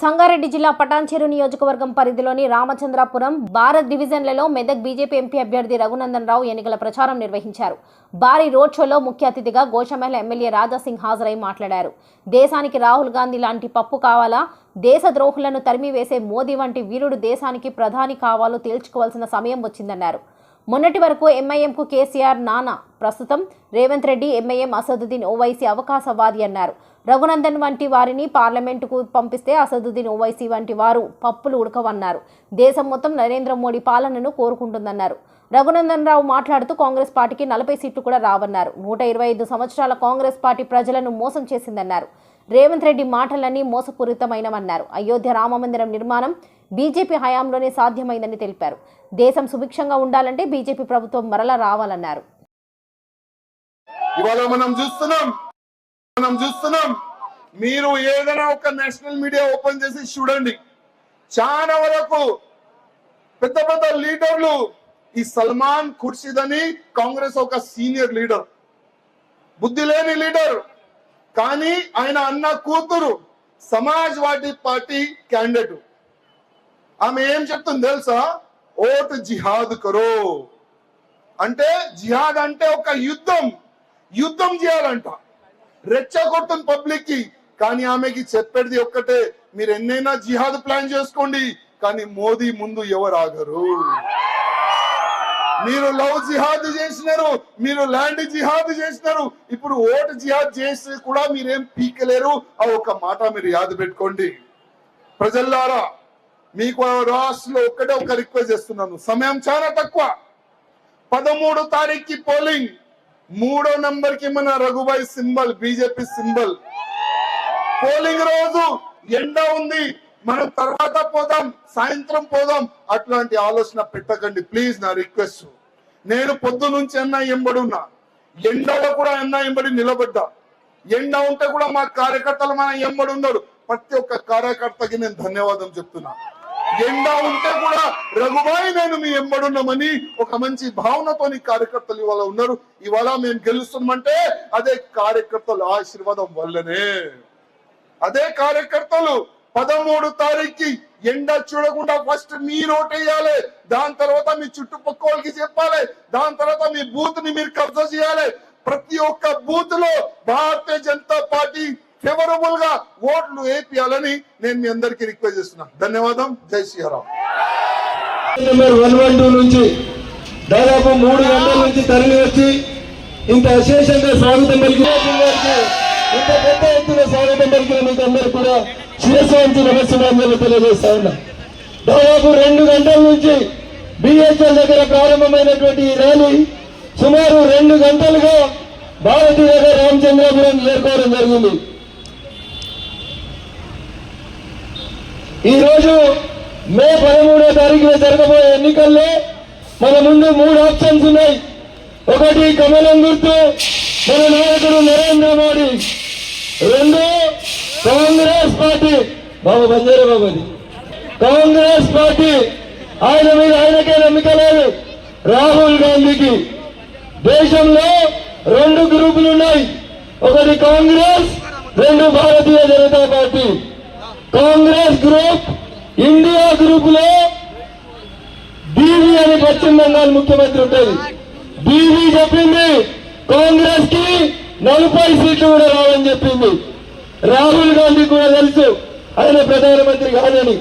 సంగారెడ్డి జిల్లా పటాన్చెరు నియోజకవర్గం పరిధిలోని రామచంద్రాపురం భారత్ డివిజన్లలో మెదక్ బీజేపీ ఎంపీ అభ్యర్థి రఘునందన్ రావు ఎన్నికల ప్రచారం నిర్వహించారు. భారీ రోడ్ షోలో ముఖ్య అతిథిగా గోషమహల్ ఎమ్మెల్యే రాజాసింగ్ హాజరై మాట్లాడారు. దేశానికి రాహుల్ గాంధీ లాంటి పప్పు కావాలా? దేశ ద్రోహులను తరిమివేసే మోదీ వంటి వీరుడు దేశానికి ప్రధాని కావాలో తేల్చుకోవాల్సిన సమయం వచ్చిందన్నారు. మొన్నటి వరకు ఎంఐఎంకు కేసీఆర్ నానా ప్రస్తుతం రేవంత్ రెడ్డి ఎంఐఎం అసదుద్దీన్ ఓవైసీ అవకాశవాది అన్నారు. రఘునందన్ వంటి వారిని పార్లమెంటుకు పంపిస్తే అసదుద్దీన్ ఓవైసీ వంటి వారు పప్పులు ఉడకవన్నారు. దేశం మొత్తం నరేంద్ర మోడీ పాలనను కోరుకుంటుందన్నారు. రఘునందన్ రావు మాట్లాడుతూ కాంగ్రెస్ పార్టీకి నలభై సీట్లు కూడా రావన్నారు. నూట ఇరవై ఐదు సంవత్సరాల కాంగ్రెస్ పార్టీ ప్రజలను మోసం చేసిందన్నారు. రేవంత్ రెడ్డి మాటలన్నీ మోసపూరితమైనవన్నారు. అయోధ్య రామమందిరం నిర్మాణం బీజేపీ హయాంలోనే సాధ్యమైందని తెలిపారు. దేశం సుభిక్షంగా ఉండాలంటే బీజేపీ ప్రభుత్వం మరలా రావాలన్నారు. ఇవాళ మనం చూస్తున్నాం మనం చూస్తున్నాం. మీరు ఏదైనా ఒక నేషనల్ మీడియా ఓపెన్ చేసి చూడండి. చాలా వరకు పెద్ద పెద్ద లీడర్లు ఈ సల్మాన్ ఖుర్షిద్ అని కాంగ్రెస్ ఒక సీనియర్ లీడర్. బుద్ధి లేని లీడర్. కానీ ఆయన అన్న కూతురు సమాజ్వాదీ పార్టీ క్యాండిడేట్. ఆమె ఏం చెప్తుంది తెలుసా? ఓటు జిహాద్ కరో. అంటే జిహాద్ అంటే ఒక యుద్ధం. యుద్ధం చేయాలంట. రెచ్చగొడుతుంది పబ్లిక్కి కానీ ఆమెకి చెప్పేది ఒక్కటే మీరు ఎన్నైనా జిహాద్ ప్లాన్ చేసుకోండి కానీ మోదీ ముందు ఎవరు ఆగరు. మీరు లవ్ జిహాద్ చేసినారు మీరు ల్యాండ్ జిహాద్ చేసినారు ఇప్పుడు ఓటు జిహాద్ చేసి కూడా మీరేం పీకలేరు? ఆ ఒక మాట మీరు యాద పెట్టుకోండి. ప్రజల్లారా మీకు రాష్ట్రంలో ఒక్కటే ఒక రిక్వెస్ట్ చేస్తున్నాను సమయం చాలా తక్కువ. పదమూడు తారీఖుకి పోలింగ్. మూడో నంబర్కి మన రఘుబాయ్ సింబల్ బీజేపీ సింబల్. పోలింగ్ రోజు ఎండ ఉంది. మనం తర్వాత పోదాం సాయంత్రం పోదాం. అట్లాంటి ఆలోచన పెట్టకండి. ప్లీజ్ నా రిక్వెస్ట్. నేను పొద్దు నుంచి అన్న ఎంబడున్నా. ఎండలో కూడా అన్న ఎంబడి నిలబడ్డా. ఎండ ఉంటే కూడా మా కార్యకర్తలు మన ఎంబడి ఉన్నారు. ప్రతి ఒక్క కార్యకర్తకి నేను ధన్యవాదం చెప్తున్నా. ఎండ ఉంటే కూడా రఘుబాయి నేను మీ ఎంబడున్నామని ఒక మంచి భావనతో కార్యకర్తలు ఇవాళ ఉన్నారు. ఇవాళ మేము గెలుస్తున్నామంటే అదే కార్యకర్తలు ఆశీర్వాదం వల్లనే. అదే కార్యకర్తలు పదమూడు తారీఖుకి ఎండ చూడకుండా ఫస్ట్ మీరు ఓటేయాలి దాని తర్వాత మీ చుట్టుపక్కల వాళ్ళకి చెప్పాలి. దాని తర్వాత మీ బూత్ని మీరు కబ్జా చేయాలి. ప్రతి ఒక్క బూత్లో భారతీయ జనతా పార్టీ ఫేవరబుల్గా ఓట్లు వేపియాలని నేను మీ అందరికీ రిక్వెస్ట్ చేస్తున్నా. ధన్యవాదం. జై శ్రీరామ్. వన్ వన్ టూ నుంచి దాదాపు మూడు గంటల నుంచి తరలి వచ్చి ఇంత అశేషంగా స్వాగతం పలికిన ఇంత పెద్ద ఎత్తున స్వాగతం పలికిన మీకు అందరూ కూడా శిరస్వాంతి నమస్కారాలు తెలియజేస్తా ఉన్నా. దాదాపు రెండు గంటల నుంచి బిహెచ్ఎల్ దగ్గర ప్రారంభమైనటువంటి ఈ ర్యాలీ సుమారు రెండు గంటలుగా భారతీయ నగర్ రామచంద్రపురం చేరుకోవడం జరిగింది. ఈరోజు మే పదమూడో తారీఖున జరగబోయే ఎన్నికల్లో మన ముందు మూడు ఆప్షన్స్ ఉన్నాయి. ఒకటి కమలం గుర్తు మన నాయకుడు నరేంద్ర మోడీ. రెండు కాంగ్రెస్ పార్టీ. బాబు బంజారే బాబు కాంగ్రెస్ పార్టీ ఆయన మీద ఆయనకే నమ్మిక లేదు. రాహుల్ గాంధీకి. దేశంలో రెండు గ్రూపులు ఉన్నాయి. ఒకటి కాంగ్రెస్ రెండు Bharatiya Janata party. Congress group India గ్రూప్లో బీవీ అని పశ్చిమ బెంగాల్ ముఖ్యమంత్రి ఉంటుంది. బీవీ చెప్పింది కాంగ్రెస్కి నలభై సీట్లు కూడా రావని చెప్పింది. రాహుల్ గాంధీ కూడా తెలుసు ఆయన ప్రధానమంత్రి కాదని.